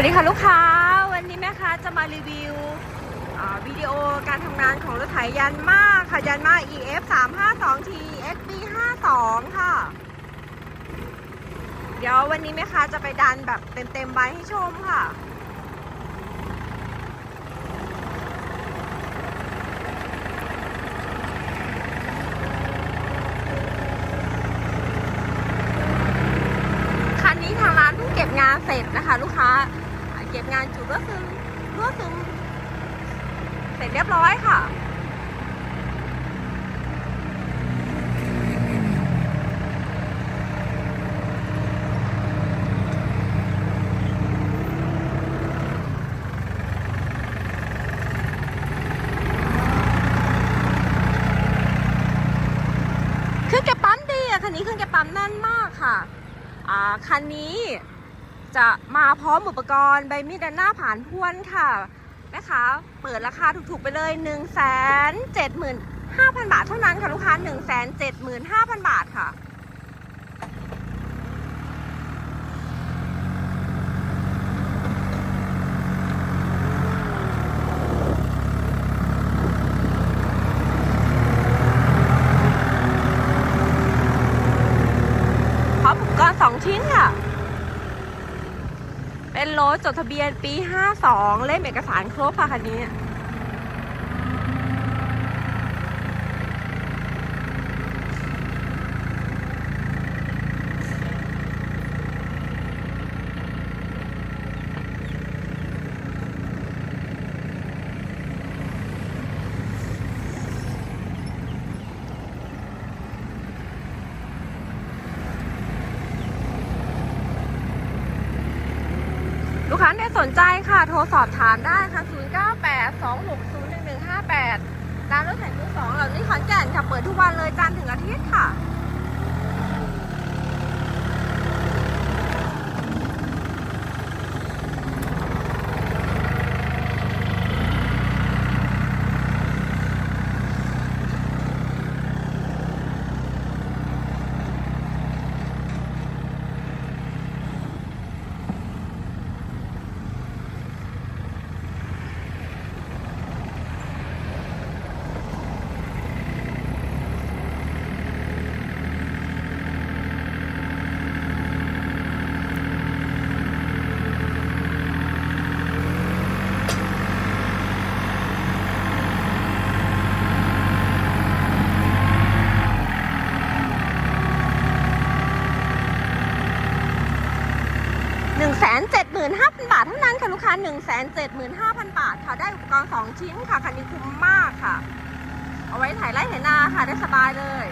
วัสดีค่ะลูกค้า วันนี้แม่ค้าจะมารีวิววิดีโอการทำงานของรถไถยันมาค่ะยันมา EF 3 5 2 T XB 5 2ค่ะ เดี๋ยววันนี้แม่ค้าจะไปดันแบบเต็มๆใบให้ชมค่ะคันนี้ทางร้านเพิ่งเก็บงานเสร็จนะคะ ลูกค้า เก็บงานจุดรั่วซึมรั่วซึมเสร็จเรียบร้อยค่ะเครื่องแกปั้มดีคันนี้เครื่องเก็บปั๊มแน่นมากค่ะ อ่า คันนี้ จะมาพร้อมอุปกรณ์ใบมีดด้านหน้าผ่านพวนค่ะแม่ค้าเปิดราคาถูกๆไปเลย 1 7 5 0 0 0 บาทเท่านั้นค่ะลูกค้า 1 7 5 0 0 0 บาทค่ะ พร้อมอุปกรณ์2ชิ้นค่ะ เป็น รถจดทะเบียนปี 52 เล่มเอกสารครบค่ะคันนี้ ค้าเนี่ยสนใจค่ะ โทรสอบถามได้ค่ะ 098 260 1158ร้านรถไถมือสองเหล่านี้ขอนแก่นค่ะ เปิดทุกวันเลยจันทร์ถึงอาทิตย์ค่ะ 1 7 5 0 0 0 บาทเท่านั้นค่ะลูกค้า 1 7 5 0 0 0 บาทค่ะ ได้อุปกรณ์ 2 ชิ้นค่ะ คันนี้คุ้มมากค่ะ เอาไว้ถ่ายไร่เห็นนาค่ะ ได้สบายเลย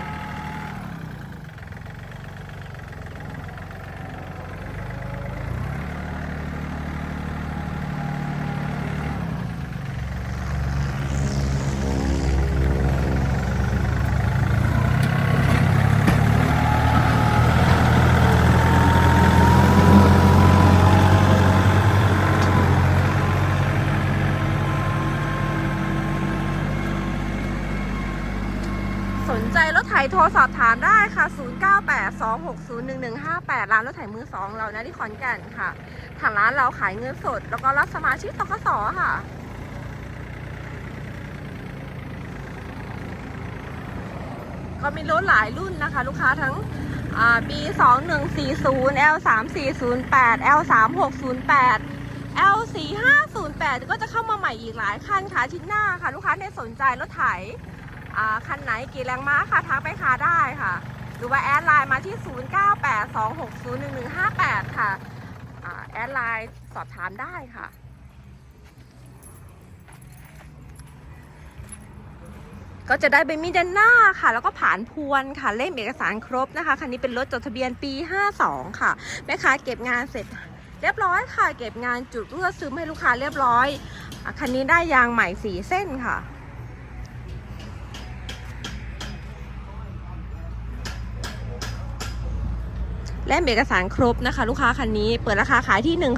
นใจรถไถโทรสอบถามได้ค่ะ 0982601158 ร้านรถไถมือสองเรานะที่ขอนแก่นค่ะ ทางร้านเราขายเงินสด แล้วก็รับสมาชิกตกสค่ะก็มีรถหลายรุ่นนะคะ ลูกค้าทั้งอ่า B 2 1 4 0 L 3 4 0 8 L 3 6 0 8 L 4 5 0 8 ก็จะเข้ามาใหม่อีกหลายคันค่ะชิ้นหน้าค่ะ ลูกค้าเนี่สนใจรถไถอ่า คันไหนกี่แรงม้าค่ะทักไปค้าได้ค่ะ หรือว่าแอดไลน์มาที่ 0982601158 ค่ะแอดไลน์สอบถามได้ค่ะก็จะได้ใบมีดด้านหน้าค่ะ แล้วก็ผ่านพวนค่ะเล่มเอกสารครบนะคะคันนี้เป็นรถจดทะเบียนปี 52 ค่ะแม่ค้าเก็บงานเสร็จ เรียบร้อยค่ะ เก็บงานจุดรั่วซึมให้ลูกค้าเรียบร้อยคันนี้ได้ยางใหม่สีเส้นค่ะ และเอกสารครบนะคะ ลูกค้าคันนี้เปิดราคาขายที่ 1 7 5 0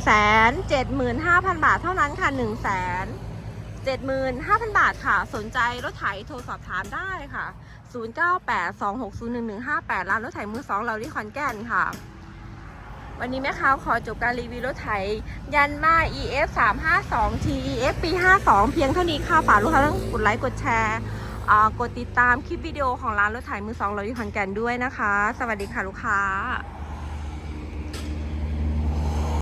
0 0 บาทเท่านั้นค่ะ 1 7 5 0 0 0 บาทค่ะ สนใจรถไถโทรสอบถามได้ค่ะ 0982601158 ร้านรถไถมือสองเราที่ขอนแก่นค่ะ วันนี้แม่ค้าขอจบการรีวิวรถไถ ยันมา EF 3 5 2 T EF ปี 52 เพียงเท่านี้ค่ะฝากลูกค้าต้องกดไลค์กดแชร์อ่ากดติดตามคลิปวิดีโอของร้านรถไถมือสองเราอยู่ขอนแก่นด้วยนะคะ สวัสดีค่ะลูกค้า